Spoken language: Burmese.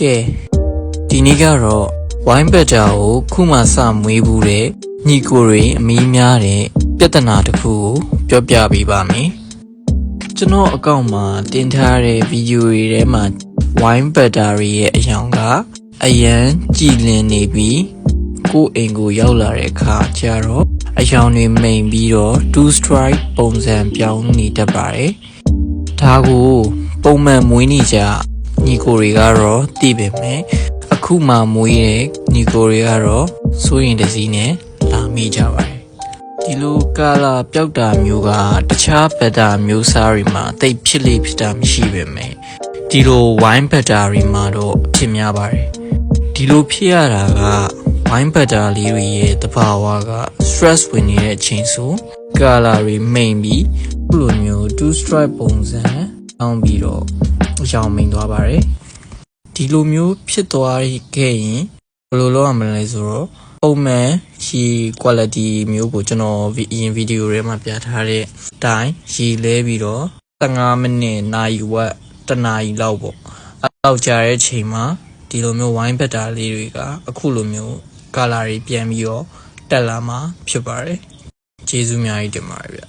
ကဲဒီနေ့ကတော့ဝိုင်းဘက်တာကိုခုမှစမွေးဘူးတဲ့ညီကိုတွေအမီးများတဲ့ပြဿနာတစ်ခုကိုပြောပြပေးပါမယ်ကျွန်တော်အကောင့်မှာတင်ထားတဲ့ဗီဒီယိုတွေထဲမှာဝိုင်းဘက်တာတွေရဲ့အယောင်ကအရန်ကြည်လင်နေပြီးကိုယ့်အိမ်ကိုရောက်လာတဲ့အခါကျတော့အယောင်တွေမိန်ပြီးတော့2 strike ပုံစံပြောင်းနေတတ်ပါတယ်ဒါကိုပုံမှန်မွေးနေကြ ညီကိုတွေကတော့သိပေမဲ့အခုမှမွေးတဲ့ညီကိုတွေကတော့စိုးရင်တစည်းနဲ့လာမိကြပါတယ်ဒီလိုကာလာပျောက်တာမျိုးကတခြားဘက်တာမျိုးစားတွေမှာတိတ်ဖြစ်လေဖြစ်တာမရှိပေမဲ့ဒီလိုဝိုင်းဘက်တာတွေမှာတော့အဖြစ်များပါတယ်ဒီလိုဖြစ်ရတာကဝိုင်းဘက်တာလေးတွေရဲ့တဘာဝက stress ဝင်နေတဲ့အချိန်ဆိုကာလာတွေမိန်ပြီးခုလိုမျိုး2 strike ပုံစံအောင်းပြီးတော့အ ရှောင်မိန်သွားပါတယ်ဒီလိုမျိုးဖြစ်သွားခဲ့ရင်ဘယ်လိုလုပ်ရမလဲဆိုတော့ပုံမှန်ရှီ quality မျိုးကိုကျွန်တော်အရင်ဗီဒီယိုထဲမှာပြထားတဲ့အတိုင်းရှီလဲပြီးတော့15မိနစ်နာရီဝက်တစ်နာရီလောက်ပေါ့အဲ့လောက်ကြာတဲ့ချိန်မှာဒီလိုမျိုးဝိုင်းဘက်တာလေးတွေကအခုလိုမျိုးကာလာတွေပြန်ပြီးတော့တက်လာမှာဖြစ်ပါတယ်ကျေးဇူးအများကြီးတင်ပါတယ်ဗျ